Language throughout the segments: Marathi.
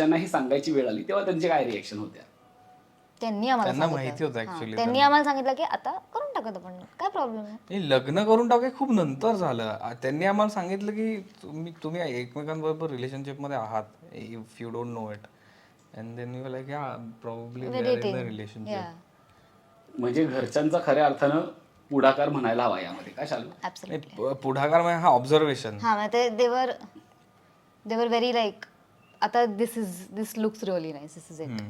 घरच्यांना ही सांगायची वेळ आली तेव्हा त्यांची काय रिएक्शन होत्या? त्यांनी आम्हाला त्यांना सांगितलं. माहिती होतं हां, actually त्यांनी आम्हाला सांगितलं की आता करून टाकत आपण. काय प्रॉब्लेम आहे? हे लग्न करून टाके खूप नंतर झालं. आ- त्यांनी आम्हाला सांगितलं की तुम्ही तुम्ही एकमेकांबरोबर रिलेशनशिपमध्ये आहात if you don't know it and then you like या प्रॉब्ली इन द या रिलेशनशिप म्हणजे घरच्यांचा खऱ्या अर्थानं पुढाकार म्हणायला हवा यामध्ये. काय चालू पुढाकार म्हणजे हा ऑब्झर्वेशन हा मग ते देवर देवर व्हेरी लाईक आता this is this looks really nice this is it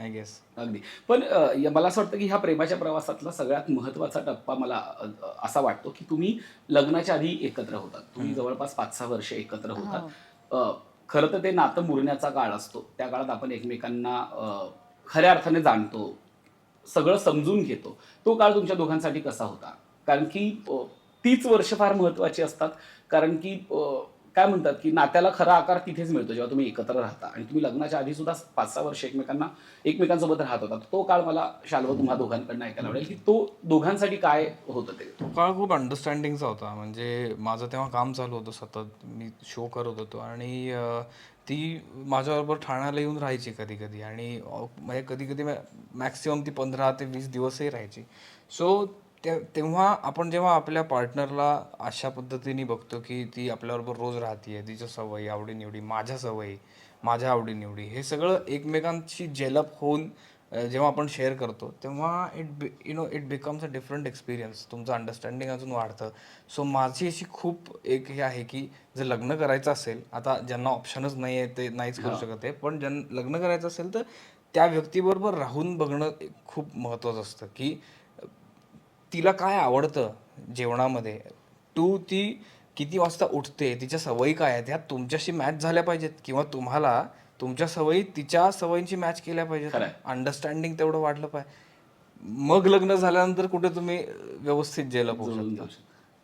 I guess अगदी. पण अ, या- मला असं वाटतं की ह्या प्रेमाच्या प्रवासातला सगळ्यात महत्त्वाचा टप्पा मला अ, अ, असा वाटतो की तुम्ही लग्नाच्या आधी एकत्र होतात. तुम्ही जवळपास पाच सहा वर्ष एकत्र होतात. अ, खरं तर ते नातं मुरण्याचा काळ असतो. त्या काळात आपण एकमेकांना अ, खऱ्या अर्थाने जाणतो सगळं समजून घेतो. तो काळ तुमच्या दोघांसाठी कसा होता? कारण की अ, तीच वर्ष फार महत्वाची असतात. कारण की अ, काय म्हणतात की नात्याला खरा आकार तिथेच मिळतो जेव्हा तुम्ही एकत्र राहता. आणि तुम्ही लग्नाच्या आधी सुद्धा पाच सहा वर्ष एकमेकांना एकमेकांसोबत राहत होता. तो काळ मला शाल्व तुम्हा दोघांकडनं ऐकायला आवडेल की तो दोघांसाठी काय होतं ते? तो काळ खूप अंडरस्टँडिंगचा होता. म्हणजे माझं तेव्हा काम चालू होतं सतत. मी शो करत होतो. आणि ती माझ्याबरोबर ठाण्याला येऊन राहायची कधी कधी आणि म्हणजे कधी कधी मॅक्सिमम ती पंधरा ते वीस दिवसही राहायची. सो ते तेव्हा आपण जेव्हा आपल्या पार्टनरला अशा पद्धतीने बघतो की ती आपल्याबरोबर रोज राहतीये तिच्या सवयी आवडीनिवडी माझ्या सवयी माझ्या आवडीनिवडी हे सगळं एकमेकांशी जेलअप होऊन जेव्हा आपण शेअर करतो तेव्हा it you know it becomes a different experience तुमचं अंडरस्टँडिंग अजून वाढतं. सो माझी अशी खूप एक हे आहे की जर लग्न करायचं असेल आता ज्यांना ऑप्शनच नाही आहे ते नाहीच करू शकत आहे पण ज्यां लग्न करायचं असेल तर त्या व्यक्तीबरोबर राहून बघणं खूप महत्त्वाचं असतं की तिला काय आवडतं जेवणामध्ये? टू ती किती वाजता उठते? तिच्या सवयी काय आहेत? ह्या तुमच्याशी मॅच झाल्या पाहिजेत किंवा तुम्हाला तुमच्या सवयी तिच्या सवयींची मॅच केल्या पाहिजेत. अंडरस्टँडिंग तेवढं वाढलं पाहिजे. मग लग्न झाल्यानंतर कुठे तुम्ही व्यवस्थित जेल जाऊ शकता.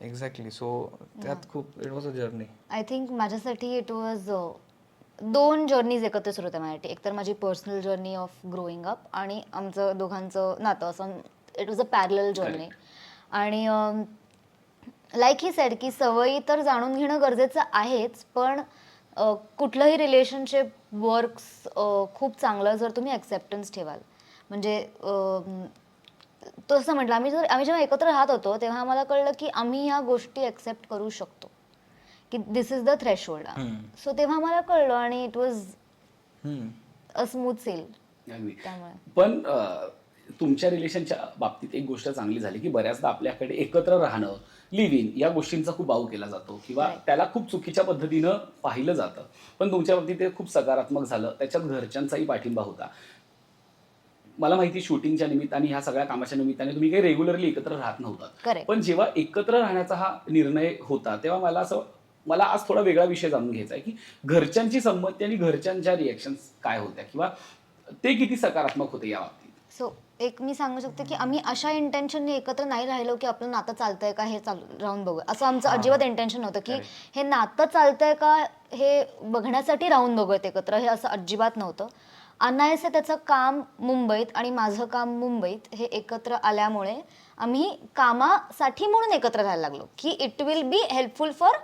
एक्झॅक्टली सो त्यात खूप it was a journey I think माझ्यासाठी इट वॉज दोन जर्नीज एकत्र सुरू होत्या माझ्यासाठी. एक तर माझी personal journey of growing up आणि आमचं दोघांचं नातं. असं it was a parallel journey आणि लाईक ही सेड की सवयी तर जाणून घेणं गरजेचं आहेच पण कुठलंही रिलेशनशिप वर्क्स खूप चांगलं जर तुम्ही ॲक्सेप्टन्स ठेवाल. म्हणजे तसं म्हटलं आम्ही जर आम्ही जेव्हा एकत्र राहत होतो तेव्हा आम्हाला कळलं की आम्ही ह्या गोष्टी ॲक्सेप्ट करू शकतो. की this is the threshold so तेव्हा मला कळलं आणि it was a smooth sail पण तुमच्या रिलेशनच्या बाबतीत एक गोष्ट चांगली झाली की बऱ्याचदा आपल्याकडे एकत्र राहणं लिव्ह इन या गोष्टींचा खूप बाऊ केला जातो किंवा त्याला खूप चुकीच्या पद्धतीनं पाहिलं जातं. पण तुमच्या बाबतीत ते खूप सकारात्मक झालं. त्याच्यात घरच्यांचाही पाठिंबा होता. मला माहिती शूटिंगच्या निमित्ताने ह्या सगळ्या कामाच्या निमित्ताने तुम्ही काही रेग्युलरली एकत्र राहत नव्हता. पण जेव्हा एकत्र राहण्याचा हा निर्णय होता तेव्हा मला असं मला आज थोडा वेगळा विषय जाणून घ्यायचा आहे की घरच्यांची संमती आणि घरच्यांच्या रिएक्शन्स काय होत्या? किंवा ते किती सकारात्मक होते या बाबतीत? सो एक मी सांगू शकते की आम्ही अशा इंटेन्शनने एकत्र नाही राहिलो की आपलं नातं चालतंय का हे चालू राहून बघू असं आमचं अजिबात इंटेन्शन होतं की हे नातं चालतंय का हे बघण्यासाठी राहून बघूयात एकत्र हे असं अजिबात नव्हतं. अनायसे त्याचं काम मुंबईत आणि माझं काम मुंबईत हे एकत्र आल्यामुळे आम्ही कामासाठी म्हणून एकत्र राहायला लागलो की it will be helpful for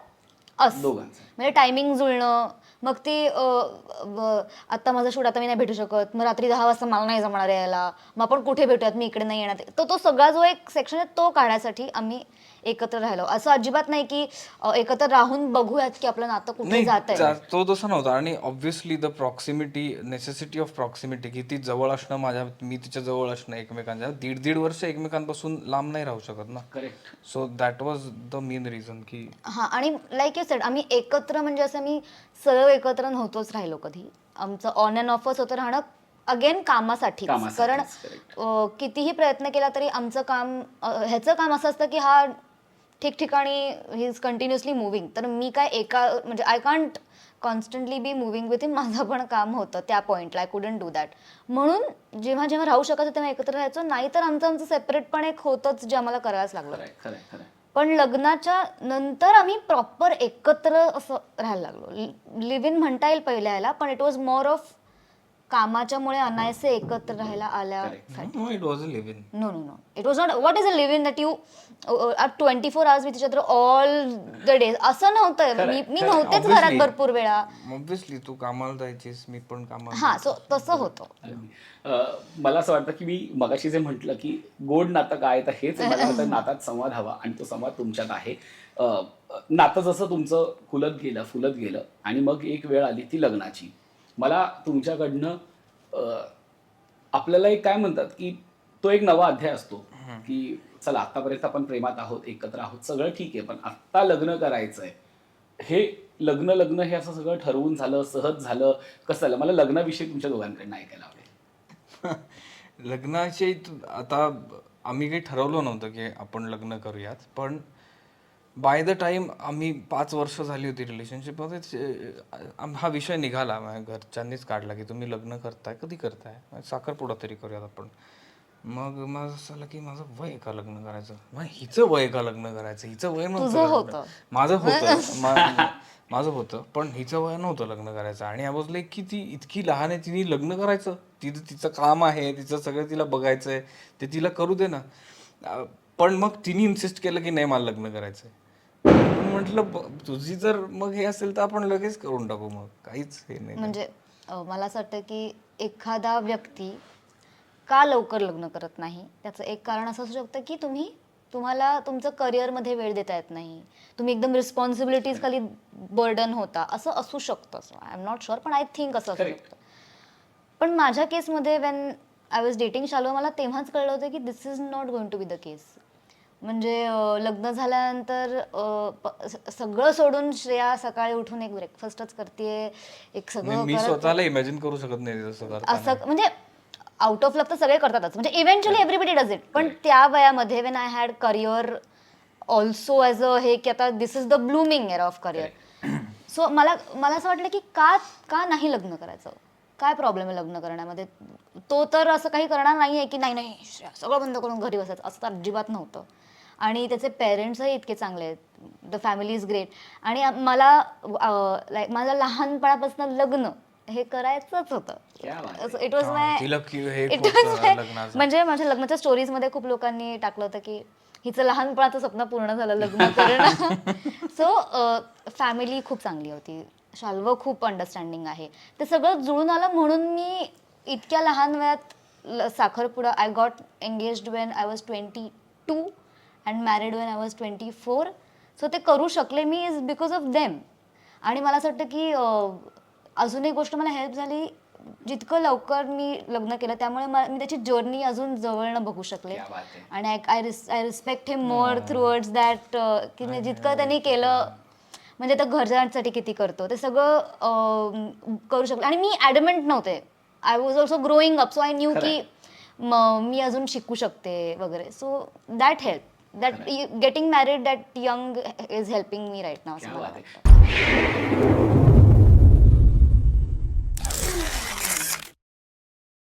us म्हणजे टायमिंग जुळणं मग ती आता माझा शूट आता मी नाही भेटू शकत. मग रात्री दहा वाजता मला नाही जमणार यायला. मग आपण कुठे भेटूयात? मी इकडे नाही येणार. तर तो सगळा जो एक सेक्शन आहे तो काढण्यासाठी आम्ही एकत्र राहिलो. असं अजिबात नाही की अ, एकत्र राहून बघूयात की आपलं नातं कुठे नाही जात आहे जा- तो तसा नव्हता. आणि obviously the proximity necessity of proximity की ती जवळ असणं माझ्या मी तिच्या जवळ असणं एकमेकांच्या दीड दीड वर्ष एकमेकांपासून लांब नाही राहू शकत ना. Correct so that was the main reason की हां आणि लाईक यू सेड आम्ही एकत्र म्हणजे असं मी सरळ एकत्र नव्हतोच राहिलो कधी. आमचं ऑन अँड ऑफच होतं राहणं अगेन कामासाठी कामासाठीच, कारण correct. अ, कितीही प्रयत्न केला तरी आमचं काम अ, ह्याचं काम असं असतं की हा ठिकठिकाणी ही इज कंटिन्युअसली मुव्हिंग तर मी काय एका म्हणजे I can't constantly be moving within माझं पण काम होतं त्या पॉईंटला आय कुडंट डू दॅट म्हणून जेव्हा जेव्हा राहू शकत होतं तेव्हा एकत्र राहायचो. नाही तर आमचं आमचं सेपरेट पण एक होतंच जे आम्हाला करायलाच लागलं. पण लग्नाच्या नंतर आम्ही प्रॉपर एकत्र असं राहायला लागलो. लिव्ह इन म्हणता येईल पहिल्या याला पण इट वॉज मोर ऑफ कामाच्यामुळे अनायसे एकत्र राहायला आल्या no it was a live in no no no it was not what is a live in that you are twenty four hours with other all the days असं नव्हतं. मी मी. नव्हतेच घरात भरपूर वेळा. ऑब्विसली तू कामाला जायचीस मी पण कामाला हा सो तसं होतं. अं, मला असं वाटतं की मी मगाशी जे म्हटलं की गोड नातं काय तर हेच आहे. मला वाटतं नातात संवाद हवा आणि तो संवाद तुमच्यात आहे. अं, नातं जसं तुमचं खुलत गेलं फुलत गेलं आणि मग एक वेळ आली ती लग्नाची. मला तुमच्याकडनं आपल्याला एक काय म्हणतात की तो एक नवा अध्याय असतो की चला आतापर्यंत आपण प्रेमात आहोत एकत्र आहोत सगळं ठीक आहे पण आत्ता लग्न करायचंय. हे लग्न लग्न हे असं सगळं ठरवून झालं सहज झालं कसं झालं? मला लग्नाविषयी तुमच्या दोघांकडनं ऐकायला आवडेल. लग्नाचे त- आता आम्ही काही ठरवलं नव्हतं की आपण लग्न करूयात पण बाय द टाइम आम्ही पाच वर्ष झाली होती रिलेशनशिपमध्ये हा विषय निघाला माझ्या घरच्यांनीच काढला की तुम्ही लग्न करताय कधी करताय? साखरपुडा तरी करूयात आपण. मग माझं असं झालं की माझं वय आहे का लग्न करायचं? मग हिचं वय आहे का लग्न करायचं? हिचं वय नव्हतं. माझं होतं. माझं होतं. पण हिचं वय नव्हतं लग्न करायचं. आणि आय वॉज लाईक की ती इतकी लहान आहे तिने लग्न करायचं? तिचं तिचं काम आहे तिचं सगळं तिला बघायचंय. ते तिला करू दे ना. पण मग तिने इन्सिस्ट केलं की नाही मला लग्न करायचंय. पण म्हटलं ब- तुझी जर मग हे असेल तर आपण लगेच करून टाकू मग. काहीच हे नाही. म्हणजे अं, मला असं वाटतं की एखादा व्यक्ती का लवकर लग्न करत नाही? त्याचं एक कारण असं असू शकतं की तुम्ही तुम्हाला तुमचं करिअरमध्ये वेळ देता येत नाही. तुम्ही एकदम रिस्पॉन्सिबिलिटीज खाली बर्डन होता. असं असू शकतं. आय एम नॉट शुअर पण आय थिंक असं असू. शकतं. पण माझ्या केसमध्ये वेन आय वॉज डेटिंग शालो मला तेव्हाच कळलं होतं की this is not going to be the case म्हणजे लग्न झाल्यानंतर सगळं सोडून श्रेया सकाळी उठून एक ब्रेकफास्टच करते एक सगळं मी स्वतःला इमॅजिन करू शकत नाही असं म्हणजे आउट ऑफ लक तर सगळे करतातच. म्हणजे इव्हेंच्युअली एव्हरीबडी डज इट पण त्या वयामध्ये when I had career also as a हे की आता this is the blooming era of career so मला मला असं वाटलं की का का नाही लग्न करायचं? काय प्रॉब्लेम आहे लग्न करण्यामध्ये? तो तर असं काही करणार नाही आहे की नाही नाही श्रेया, सगळं बंद करून घरी बसायचं. असं तर अजिबात नव्हतं. आणि त्याचे पेरेंट्सही इतके चांगले आहेत. द फॅमिली इज ग्रेट आणि मला लाईक माझं लहानपणापासून लग्न हे करायचंच क्या बात होतं इट वॉज माय हे अं, my- लग्नाचं. म्हणजे माझ्या लग्नाच्या स्टोरीजमध्ये खूप लोकांनी टाकलं होतं की हिचं लहानपणाचं स्वप्न पूर्ण झालं लग्न करणं. सो फॅमिली खूप चांगली होती. शाल्व खूप अंडरस्टँडिंग आहे. ते सगळं जुळून आलं म्हणून मी इतक्या लहान वयात ल- साखरपुडा I got engaged when I was twenty two and married when I was twenty four so ते करू शकले मी इज बिकॉज ऑफ देम आणि मला असं वाटतं की अजून एक गोष्ट मला हेल्प झाली. जितकं लवकर मी लग्न केलं त्यामुळे मा- मी त्याची जर्नी अजून जवळनं बघू शकले. आणि I I respect him more towards that की मी जितकं त्यांनी केलं म्हणजे आता घरच्यांसाठी किती करतो ते सगळं करू शकले. आणि मी ॲडमेंट नव्हते. I was also growing up so I knew की म- मी अजून शिकू शकते वगैरे. So that help that getting married that young is helping me right now.